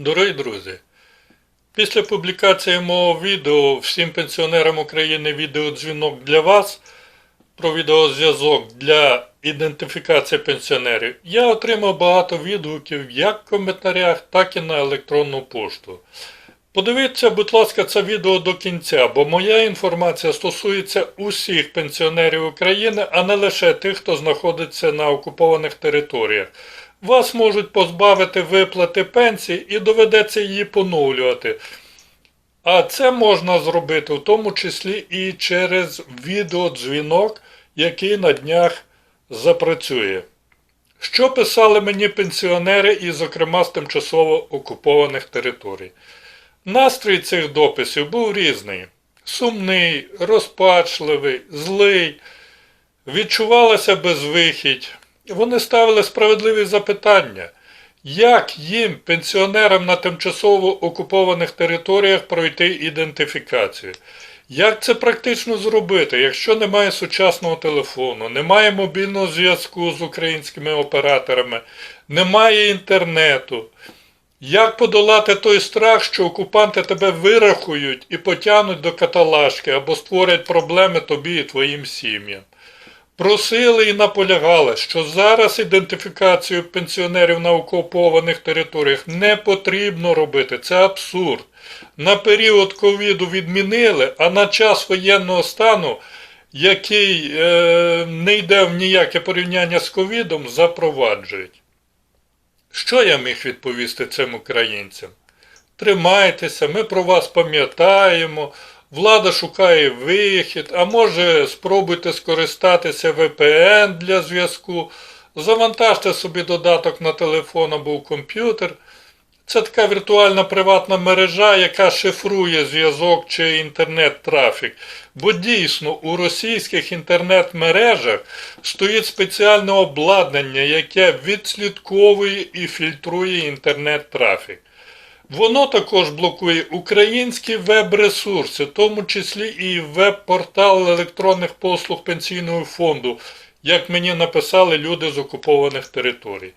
Дорогі друзі, після публікації мого відео всім пенсіонерам України відеодзвінок для вас про відеозв'язок для ідентифікації пенсіонерів, я отримав багато відгуків як в коментарях, так і на електронну пошту. Подивіться, будь ласка, це відео до кінця, бо моя інформація стосується усіх пенсіонерів України, а не лише тих, хто знаходиться на окупованих територіях. Вас можуть позбавити виплати пенсії і доведеться її поновлювати. А це можна зробити в тому числі і через відеодзвінок, який на днях запрацює. Що писали мені пенсіонери і, зокрема, з тимчасово окупованих територій? Настрій цих дописів був різний: сумний, розпачливий, злий, відчувалася безвихідь. Вони ставили справедливі запитання, як їм, пенсіонерам на тимчасово окупованих територіях, пройти ідентифікацію. Як це практично зробити, якщо немає сучасного телефону, немає мобільного зв'язку з українськими операторами, немає інтернету? Як подолати той страх, що окупанти тебе вирахують і потягнуть до каталажки або створять проблеми тобі і твоїм сім'ям? Просили і наполягали, що зараз ідентифікацію пенсіонерів на окупованих територіях не потрібно робити. Це абсурд. На період ковіду відмінили, а на час воєнного стану, який е, не йде в ніяке порівняння з ковідом, запроваджують. Що я міг відповісти цим українцям? Тримайтеся, ми про вас пам'ятаємо, влада шукає вихід, а може спробуйте скористатися VPN для зв'язку, завантажте собі додаток на телефон або комп'ютер. Це така віртуальна приватна мережа, яка шифрує зв'язок чи інтернет-трафік. Бо дійсно у російських інтернет-мережах стоїть спеціальне обладнання, яке відслідковує і фільтрує інтернет-трафік. Воно також блокує українські веб-ресурси, в тому числі і веб-портал електронних послуг пенсійного фонду, як мені написали люди з окупованих територій.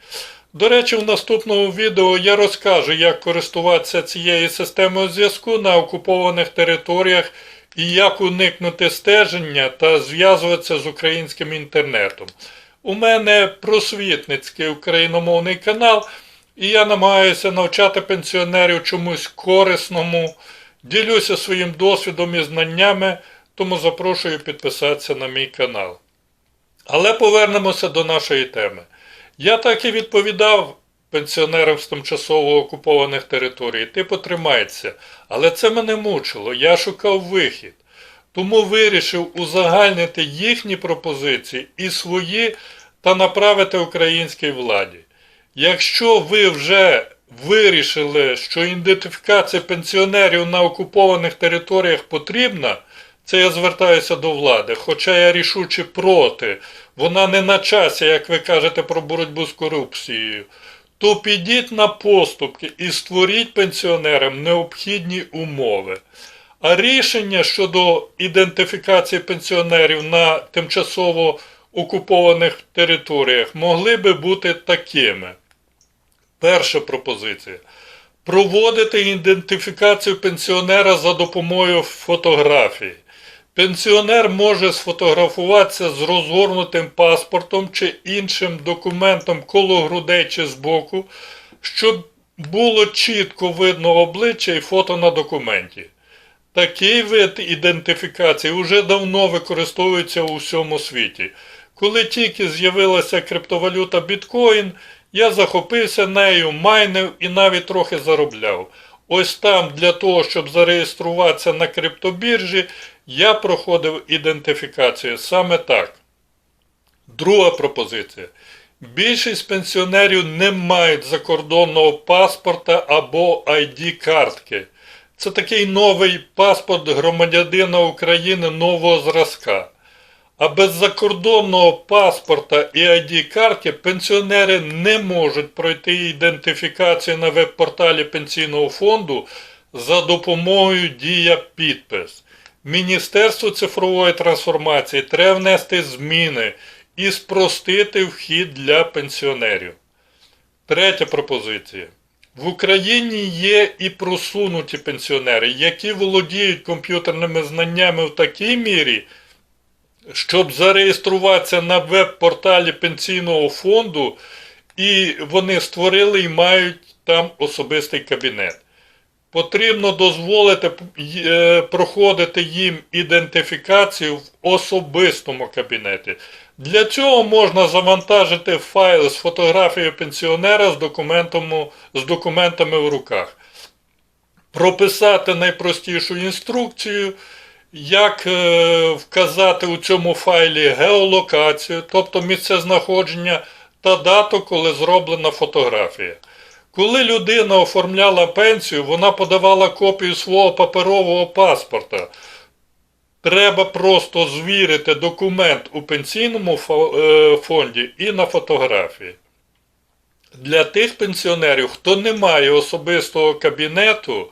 До речі, в наступному відео я розкажу, як користуватися цією системою зв'язку на окупованих територіях і як уникнути стеження та зв'язуватися з українським інтернетом. У мене просвітницький україномовний канал, і я намагаюся навчати пенсіонерів чомусь корисному, ділюся своїм досвідом і знаннями, тому запрошую підписатися на мій канал. Але повернемося до нашої теми. Я так і відповідав пенсіонерам з тимчасово окупованих територій, ти потримайся, але це мене мучило, я шукав вихід. Тому вирішив узагальнити їхні пропозиції і свої та направити українській владі. Якщо ви вже вирішили, що ідентифікація пенсіонерів на окупованих територіях потрібна, це я звертаюся до влади, хоча я рішуче проти, вона не на часі, як ви кажете, про боротьбу з корупцією, то підіть на поступки і створіть пенсіонерам необхідні умови. А рішення щодо ідентифікації пенсіонерів на тимчасово окупованих територіях могли би бути такими. Перша пропозиція. Проводити ідентифікацію пенсіонера за допомогою фотографії. Пенсіонер може сфотографуватися з розгорнутим паспортом чи іншим документом коло грудей чи збоку, щоб було чітко видно обличчя і фото на документі. Такий вид ідентифікації вже давно використовується у всьому світі. Коли тільки з'явилася криптовалюта біткоін, я захопився нею, майнив і навіть трохи заробляв. Ось там для того, щоб зареєструватися на криптобіржі, я проходив ідентифікацію саме так. Друга пропозиція. Більшість пенсіонерів не мають закордонного паспорта або ID-картки. Це такий новий паспорт громадянина України нового зразка. А без закордонного паспорта і ID-картки пенсіонери не можуть пройти ідентифікацію на веб-порталі Пенсійного фонду за допомогою Дія підпис. Міністерство цифрової трансформації треба внести зміни і спростити вхід для пенсіонерів. Третя пропозиція. В Україні є і просунуті пенсіонери, які володіють комп'ютерними знаннями в такій мірі, щоб зареєструватися на веб-порталі пенсійного фонду, і вони створили і мають там особистий кабінет. Потрібно дозволити е, проходити їм ідентифікацію в особистому кабінеті. Для цього можна завантажити файл з фотографією пенсіонера з, документом, з документами в руках, прописати найпростішу інструкцію, як е, вказати у цьому файлі геолокацію, тобто місцезнаходження та дату, коли зроблена фотографія. Коли людина оформляла пенсію, вона подавала копію свого паперового паспорта. Треба просто звірити документ у пенсійному е, фонді і на фотографії. Для тих пенсіонерів, хто не має особистого кабінету,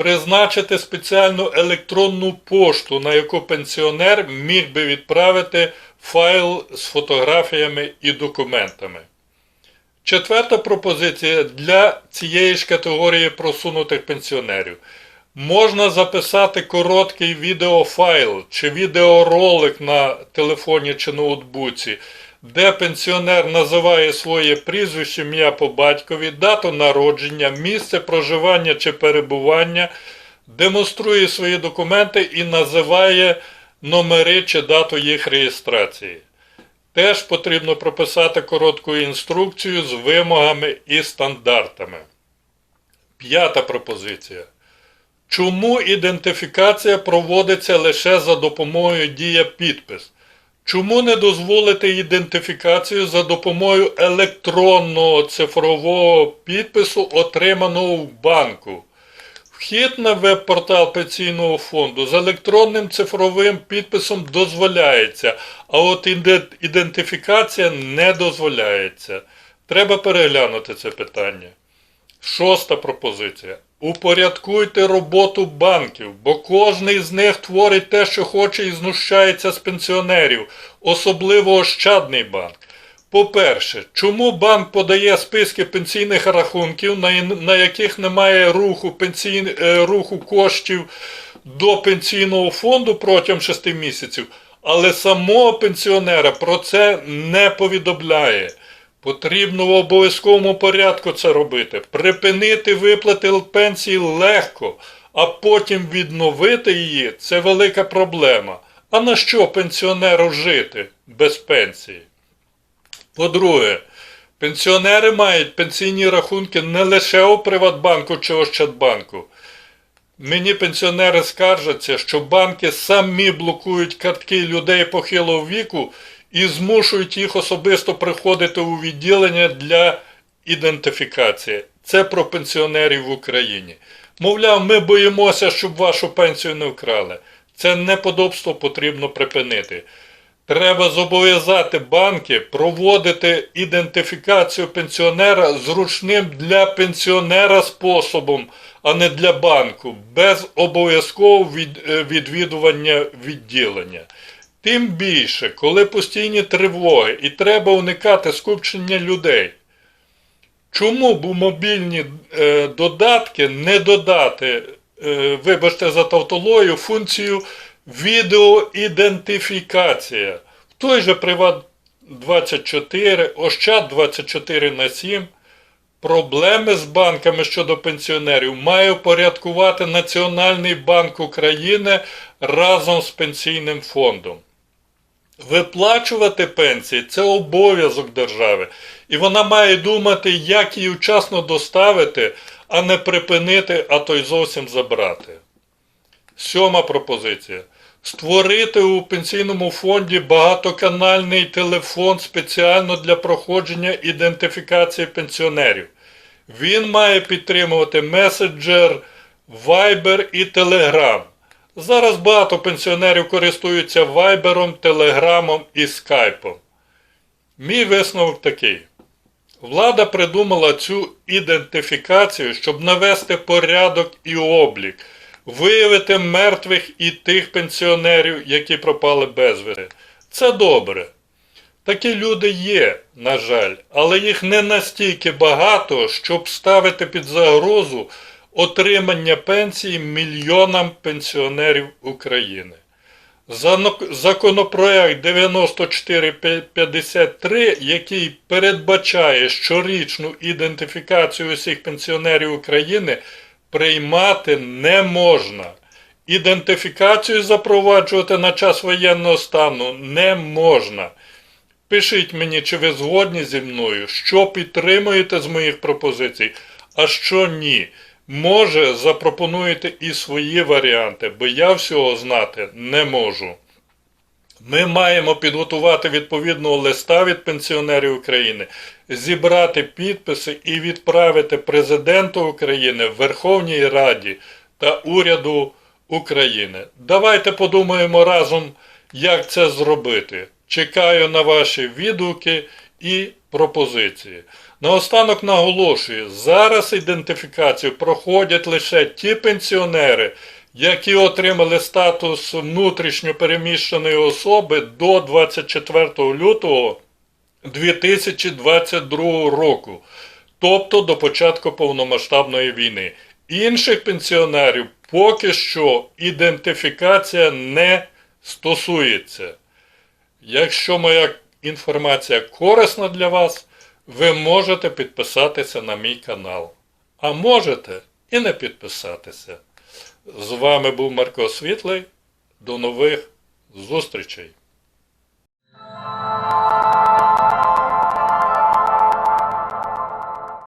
призначити спеціальну електронну пошту, на яку пенсіонер міг би відправити файл з фотографіями і документами. Четверта пропозиція для цієї ж категорії просунутих пенсіонерів. Можна записати короткий відеофайл чи відеоролик на телефоні чи ноутбуці, де пенсіонер називає своє прізвище, ім'я по батькові, дату народження, місце проживання чи перебування, демонструє свої документи і називає номери чи дату їх реєстрації. Теж потрібно прописати коротку інструкцію з вимогами і стандартами. П'ята пропозиція. Чому ідентифікація проводиться лише за допомогою дія підпис? Чому не дозволити ідентифікацію за допомогою електронного цифрового підпису, отриманого в банку? Вхід на веб-портал пенсійного фонду з електронним цифровим підписом дозволяється, а от ідентифікація не дозволяється. Треба переглянути це питання. Шоста пропозиція. Упорядкуйте роботу банків, бо кожний з них творить те, що хоче і знущається з пенсіонерів, особливо Ощадний банк. По-перше, чому банк подає списки пенсійних рахунків, на яких немає руху, пенсій... Е, руху коштів до пенсійного фонду протягом 6 місяців, але самого пенсіонера про це не повідомляє. Потрібно в обов'язковому порядку це робити. Припинити виплати пенсії легко, а потім відновити її це велика проблема. А на що пенсіонеру жити без пенсії? По-друге, пенсіонери мають пенсійні рахунки не лише у Приватбанку чи Ощадбанку. Мені пенсіонери скаржаться, що банки самі блокують картки людей похилого віку і змушують їх особисто приходити у відділення для ідентифікації. Це про пенсіонерів в Україні. Мовляв, ми боїмося, щоб вашу пенсію не вкрали. Це неподобство потрібно припинити. Треба зобов'язати банки проводити ідентифікацію пенсіонера зручним для пенсіонера способом, а не для банку, без обов'язкового е, відвідування відділення. Тим більше, коли постійні тривоги і треба уникати скупчення людей. Чому б у мобільні е, додатки не додати, е, вибачте за тавтологію, функцію відеоідентифікація? В той же Приват 24, Ощад 24 на 7. Проблеми з банками щодо пенсіонерів має упорядкувати Національний банк України разом з пенсійним фондом. Виплачувати пенсії це обов'язок держави. І вона має думати, як її вчасно доставити, а не припинити, а то й зовсім забрати. Сьома пропозиція. Створити у пенсійному фонді багатоканальний телефон спеціально для проходження ідентифікації пенсіонерів. Він має підтримувати меседжер, Viber і Telegram. Зараз багато пенсіонерів користуються вайбером, телеграмом і скайпом. Мій висновок такий. Влада придумала цю ідентифікацію, щоб навести порядок і облік, виявити мертвих і тих пенсіонерів, які пропали безвісти. Це добре. Такі люди є, на жаль, але їх не настільки багато, щоб ставити під загрозу отримання пенсії мільйонам пенсіонерів України. Законопроект 9453, який передбачає щорічну ідентифікацію усіх пенсіонерів України, приймати не можна. Ідентифікацію запроваджувати на час воєнного стану не можна. Пишіть мені, чи ви згодні зі мною, що підтримуєте з моїх пропозицій, а що ні. Може, запропонуєте і свої варіанти, бо я всього знати не можу. Ми маємо підготувати відповідного листа від пенсіонерів України, зібрати підписи і відправити президенту України, Верховній Раді та уряду України. Давайте подумаємо разом, як це зробити. Чекаю на ваші відгуки і пропозиції. Наостанок наголошую, зараз ідентифікацію проходять лише ті пенсіонери, які отримали статус внутрішньо переміщеної особи до 24 лютого 2022 року, тобто до початку повномасштабної війни. Інших пенсіонерів поки що ідентифікація не стосується. Якщо моя інформація корисна для вас, ви можете підписатися на мій канал. А можете і не підписатися. З вами був Марко Світлий. До нових зустрічей!